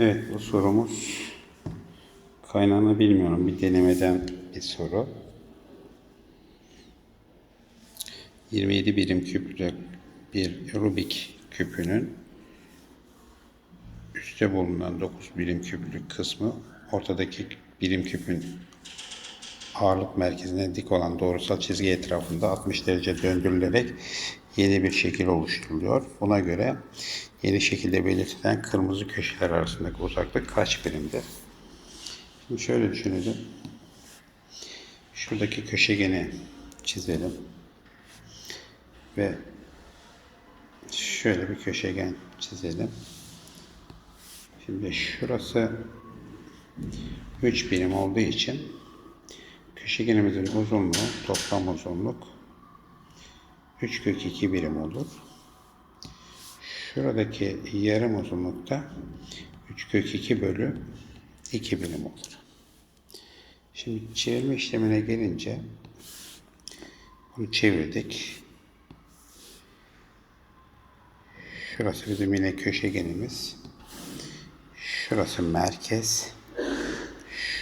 Evet bu sorumuz kaynağını bilmiyorum. Bir denemeden bir soru. 27 birim küplü bir Rubik küpünün üstte bulunan 9 birim küplük kısmı ortadaki birim küpün ağırlık merkezine dik olan doğrusal çizgi etrafında 60 derece döndürülerek yeni bir şekil oluşturuluyor. Buna göre yeni şekilde belirtilen kırmızı köşeler arasındaki uzaklık kaç birimdir? Şimdi şöyle düşünelim. Şuradaki köşegeni çizelim. Ve şöyle bir köşegen çizelim. Şimdi şurası 3 birim olduğu için köşegenimizin uzunluğu toplam uzunluk 3 kök 2 birim olur. Şuradaki yarım uzunlukta 3 kök 2 bölü 2 birim olur. Şimdi çevirme işlemine gelince bunu çevirdik. Şurası bizim yine köşegenimiz. Şurası merkez.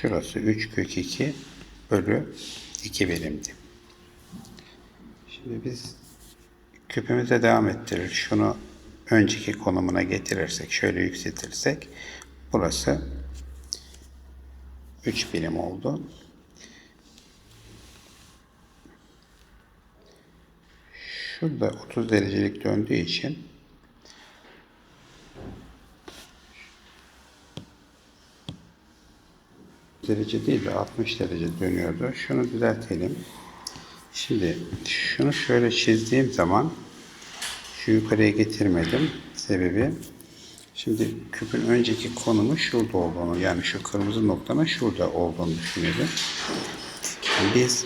Şurası 3 kök 2 bölü 2 birimdi. Şimdi biz küpümüze devam ettirir. Şunu önceki konumuna getirirsek, şöyle yükseltirsek burası 3 birim oldu. Şurada 30 derecelik döndüğü için derece değil de 60 derece dönüyordu. Şunu düzeltelim. Şimdi şunu şöyle çizdiğim zaman şu yukarıya getirmedim. Sebebi şimdi küpün önceki konumu şurada olduğunu yani şu kırmızı noktanın şurada olduğunu düşünelim. Biz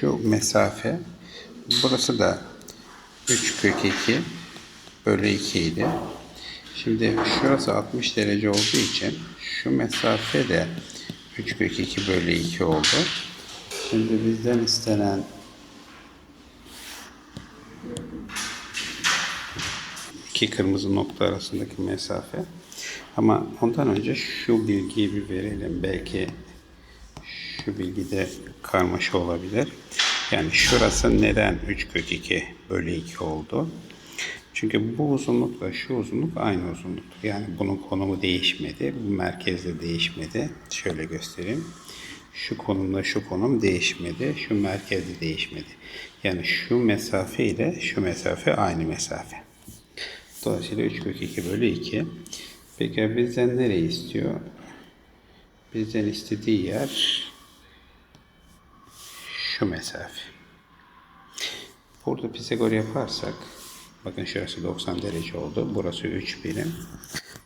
şu mesafe burası da 3 kök 2 bölü 2 idi. Şimdi şurası 60 derece olduğu için şu mesafe de 3 kök 2 bölü 2 oldu. Şimdi bizden istenen iki kırmızı nokta arasındaki mesafe. Ama ondan önce şu bilgiyi bir verelim. Belki şu bilgide karmaşa olabilir. Yani şurası neden 3 kök 2 bölü 2 oldu? Çünkü bu uzunlukla şu uzunluk aynı uzunluktur. Yani bunun konumu değişmedi. Bu merkezde değişmedi. Şöyle göstereyim. Şu konumla şu konum değişmedi. Şu merkezde değişmedi. Yani şu mesafe ile şu mesafe aynı mesafe. Dolayısıyla 3 kök 2 bölü 2. Peki bizden nereyi istiyor? Bizden istediği yer şu mesafe. Burada Pisagor yaparsak bakın şurası 90 derece oldu. Burası 3 birim.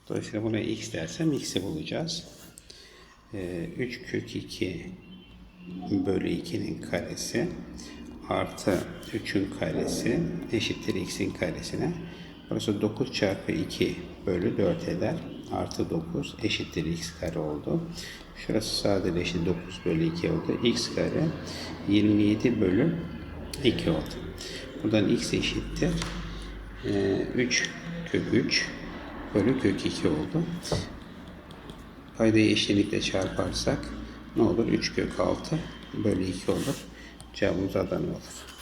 Dolayısıyla buna x dersem x'i bulacağız. Ee, 3 kök 2 bölü 2'nin karesi artı 3'ün karesi eşittir x'in karesine. Burası 9 çarpı 2 bölü 4 eder. Artı 9 eşittir x kare oldu. Şurası sadeleşti 9 bölü 2 oldu. x kare 27 bölü 2 oldu. Buradan x eşittir. Ee, 3 kök 3 bölü kök 2 oldu. Paydayı eşitlikle çarparsak ne olur? 3 kök 6 bölü 2 olur. Cevabımız Adana olur.